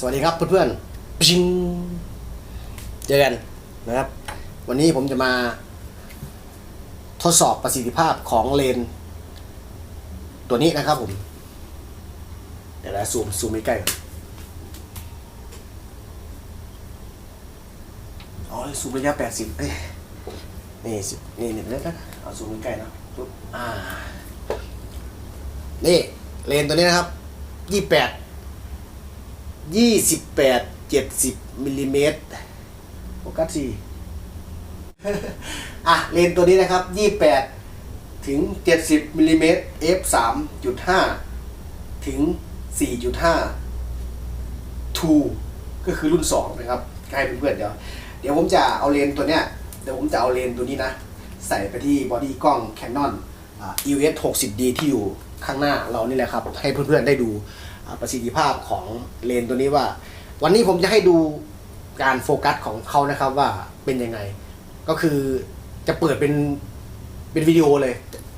สวัสดีครับเพื่อนๆปิงเจอกันนะครับ วันนี้ผมจะมาทดสอบประสิทธิภาพของเลน ตัวนี้นะครับผม เดี๋ยวนะซูมซูมใกล้ๆก่อนอ๋อซูมระยะแปดสิบเอ้ยนี่สินี่นี่เล็กๆเอาซูมใกล้ๆนะปุ๊บอ่า นี่เลนตัวนี้นะครับยี่แปด ยี่สิบแปดเจ็ดสิบมิลลิเมตรโฟกัสสี่อะเลนตัวนี้นะครับยี่แปดถึงเจ็ดสิบมิลลิเมตร f สามจุดห้าถึงสี่จุดห้า two ก็คือรุ่นสองนะครับให้เพื่อนๆเดี๋ยว เดี๋ยวผมจะเอาเลนตัวเนี้ยเดี๋ยวผมจะเอาเลนตัวนี้นะ ใส่ไปที่บอดี้กล้อง Canon EOS 60D ที่อยู่ข้างหน้าเรานี่แหละครับ ให้เพื่อนๆได้ดู ประสิทธิภาพของเลนตัวนี้ว่า วันนี้ผมจะให้ดูการโฟกัสของเขานะครับว่าเป็นยังไง ก็คือจะเปิดเป็นเป็นวิดีโอเลย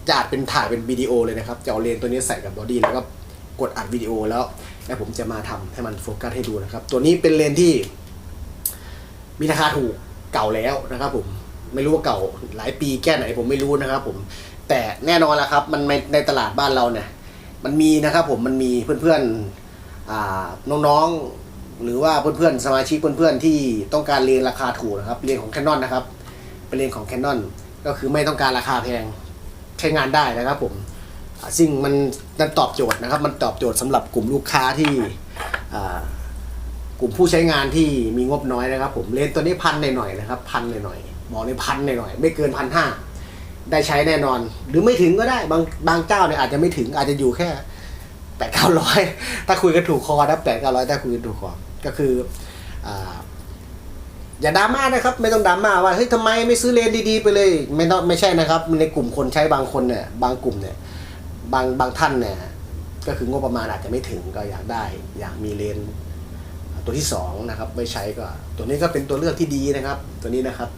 จะอัดเป็นถ่ายเป็นวิดีโอเลยนะครับจะเอาเลนตัวนี้ใส่กับบอดี้แล้วก็กดอัดวิดีโอแล้วแล้วผมจะมาทำให้มันโฟกัสให้ดูนะครับ ตัวนี้เป็นเลนที่ มีราคาถูกเก่าแล้วนะครับผมไม่รู้ว่าเก่าหลายปีแค่ไหนผมไม่รู้นะครับผมแต่แน่นอนและครับ มันในตลาดบ้านเราเนี่ย มันมีนะครับผมมันมีเพื่อนๆน้องๆหรือว่าเพื่อนๆสมาชิกเพื่อนๆที่ต้องการเรียนราคาถูกนะครับเรียนของ Canon นะครับเป็นเรียนของ Canon ก็คือไม่ต้องการราคาแพงใช้งานได้นะครับผมซึ่งมันมันตอบโจทย์นะครับ มันตอบโจทย์สำหรับกลุ่มลูกค้าที่กลุ่มผู้ใช้งานที่มีงบน้อยนะครับ ผมเลนตัวนี้พันหน่อยๆนะครับพันหน่อยๆบอกเลยพันหน่อยๆไม่เกินพันห้า ได้ใช้แน่นอน หรือไม่ถึงก็ได้บางบางเจ้าเนี่ยอาจจะไม่ถึงอาจจะอยู่แค่แปดเก้าร้อยถ้าคุยกันถูกคอนะแปดเก้าร้อยถ้าคุยกันถูกคอก็คืออ่าอย่าดราม่านะครับ ไม่ต้องดราม่าว่าเฮ้ยทำไมไม่ซื้อเลนดีๆไปเลย ไม่ต้องไม่ใช่นะครับ ในกลุ่มคนใช้บางคนเนี่ยบางกลุ่มเนี่ยบางบางท่านเนี่ยก็คืองบประมาณอาจจะไม่ถึงก็อยากได้ อยากมีเลนตัวที่สองนะครับไม่ใช้ก็ ตัวนี้ก็เป็นตัวเลือกที่ดีนะครับ ตัวนี้นะครับ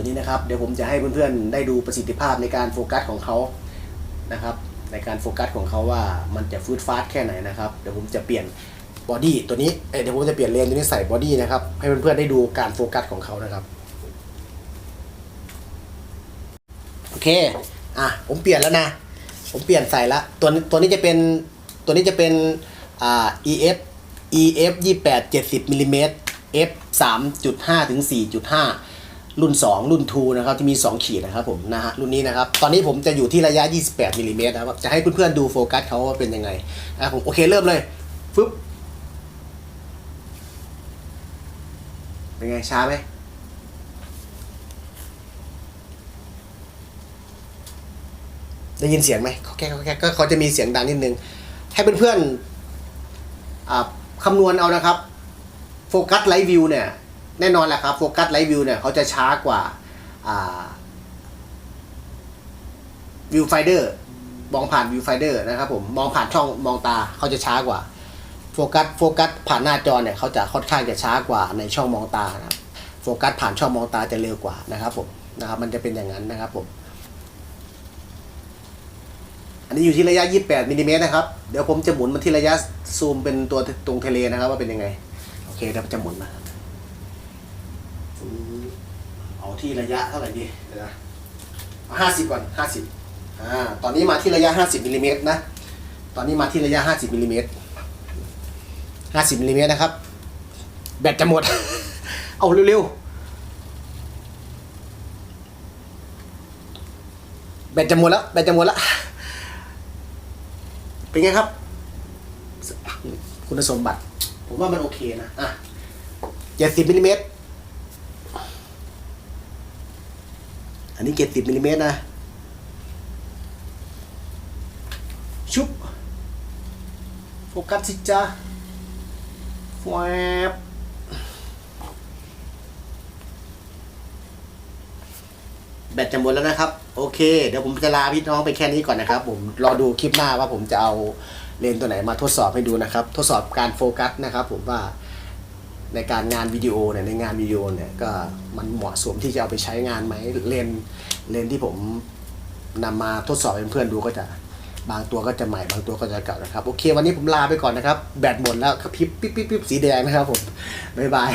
ตัวนี้นะครับ เดี๋ยวผมจะให้เพื่อนๆได้ดูประสิทธิภาพในการโฟกัสของเขานะครับ ในการโฟกัสของเขาว่ามันจะฟืดฟาสแค่ไหนนะครับ เดี๋ยวผมจะเปลี่ยนบอดี้ตัวนี้เอ้ยเดี๋ยวผมจะเปลี่ยนเลนตัวนี้ใส่บอดี้นะครับ ให้เพื่อนๆได้ดูการโฟกัสของเขานะครับ โอเค อะ ผมเปลี่ยนแล้วนะ ผมเปลี่ยนใส่ละ ตัวตัวนี้จะเป็น ตัวนี้จะเป็น อ่า EF EF 28 70มิลลิเมตร F 3.5ถึง4.5 รุ่น 2 รุ่น2นะครับที่มี 2 ขีดนะครับผมนะฮะรุ่นนี้นะครับตอนนี้ผมจะอยู่ที่ระยะ 28มิลลิเมตรนะครับจะให้เพื่อนๆดูโฟกัสเขาว่าเป็นยังไงนะผมโอเคเริ่มเลยฟึบเป็นไงช้าไหมได้ยินเสียงไหมเขาแค่เขาแค่ก็เขาจะมีเสียงดังนิดนึง ให้เพื่อนๆอ่าคำนวณเอานะครับ โฟกัสไลท์วิวเนี่ย แน่นอนแหละครับโฟกัสไลท์วิวเนี่ยเขาจะช้ากว่าวิวไฟเดอร์มองผ่านวิวไฟเดอร์นะครับผมมองผ่านช่องมองตาเขาจะช้ากว่าโฟกัสโฟกัสผ่านหน้าจอเนี่ยเขาจะค่อนข้างจะช้ากว่าในช่องมองตานะครับโฟกัสผ่านช่องมองตาจะเร็วกว่านะครับผมนะครับมันจะเป็นอย่างนั้นนะครับผมอันนี้อยู่ที่ระยะ 28มิลลิเมตรนะครับ เดี๋ยวผมจะหมุนมาที่ระยะซูมเป็นตัวตรงทะเลนะครับว่าเป็นยังไง โอเคเดี๋ยวจะหมุนมา เอาที่ระยะเท่าไหร่ดีเดี๋ยวนะห้าสิบก่อนห้าสิบอ่าตอนนี้มาที่ระยะห้าสิบมิลลิเมตรนะ ตอนนี้มาที่ระยะห้าสิบมิลลิเมตรห้าสิบมิลลิเมตรนะครับ แบตจะหมด เอาเร็วๆ แบตจะหมดแล้ว แบตจะหมดแล้ว เป็นไงครับ คุณสมบัติ ผมว่ามันโอเคนะ อะเจ็ดสิบมิลลิเมตร อันนี้เจ็ดสิบมิลลิเมตรนะ ชุบ โฟกัสสิจ้าแฟบแบตจะหมดแล้วนะครับ โอเค เดี๋ยวผมจะลาพี่น้องไปแค่นี้ก่อนนะครับ ผมรอดูคลิปหน้าว่าผมจะเอาเลนส์ตัวไหนมาทดสอบให้ดูนะครับ ทดสอบการโฟกัสนะครับ ผมว่า ในการงานวิดีโอเนี่ยในงานวิดีโอเนี่ยก็มันเหมาะสมที่จะเอาไปใช้งานไหมเลนเลนที่ผมนำมาทดสอบให้เพื่อนๆดูก็จะบางตัวก็จะใหม่บางตัวก็จะเก่านะครับ โอเค วันนี้ผมลาไปก่อนนะครับ แบตหมดแล้วครับพริบปิ๊บปิ๊บปิ๊บสีแดงนะครับผมบ๊ายบาย